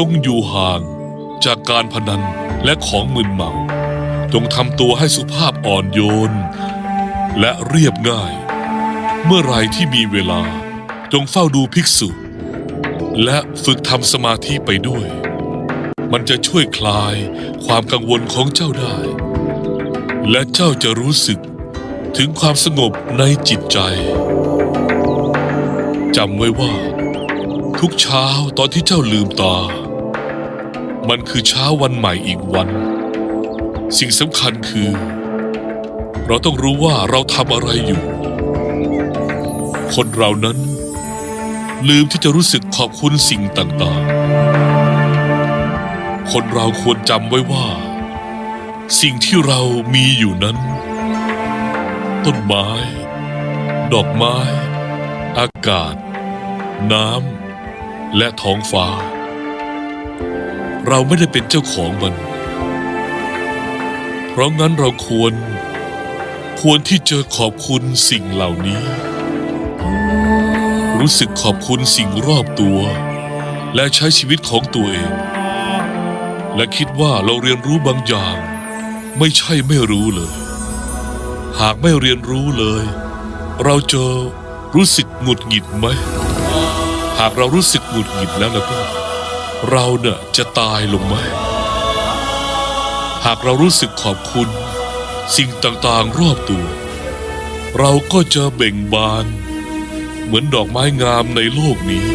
จงอยู่ห่างจากการพนันและของมึนเมา จงทำตัวให้สุภาพอ่อนโยน และเรียบง่าย เมื่อไรที่มีเวลา จงเฝ้าดูภิกษุ และฝึกทำสมาธิไปด้วย มันจะช่วยคลายความกังวลของเจ้าได้ และเจ้าจะรู้สึกถึงความสงบในจิตใจจำไว้ว่า ทุกเช้าตอนที่เจ้าลืมตา มันคือเช้าวันใหม่อีกวัน สิ่งสำคัญคือ เราต้องรู้ว่าเราทำอะไรอยู่ คนเรานั้น ลืมที่จะรู้สึกขอบคุณสิ่งต่างๆ คนเราควรจำไว้ว่า สิ่งที่เรามีอยู่นั้น ต้นไม้ ดอกไม้ อากาศ น้ำและท้องฟ้า เราไม่ได้เป็นเจ้าของมัน เพราะงั้นเราควร ควรที่จะขอบคุณสิ่งเหล่านี้ รู้สึกขอบคุณสิ่งรอบตัว และใช้ชีวิตของตัวเอง และคิดว่าเราเรียนรู้บางอย่าง ไม่ใช่ไม่รู้เลย หากไม่เรียนรู้เลย เราจะรู้สึกหงุดหงิดไหม หากเรารู้สึกหงุดหงิดแล้วแล้วก็ เราเนี่ยจะตายลงไหม หากเรารู้สึกขอบคุณ สิ่งต่างๆรอบตัว เราก็จะเบ่งบาน เหมือนดอกไม้งามในโลกนี้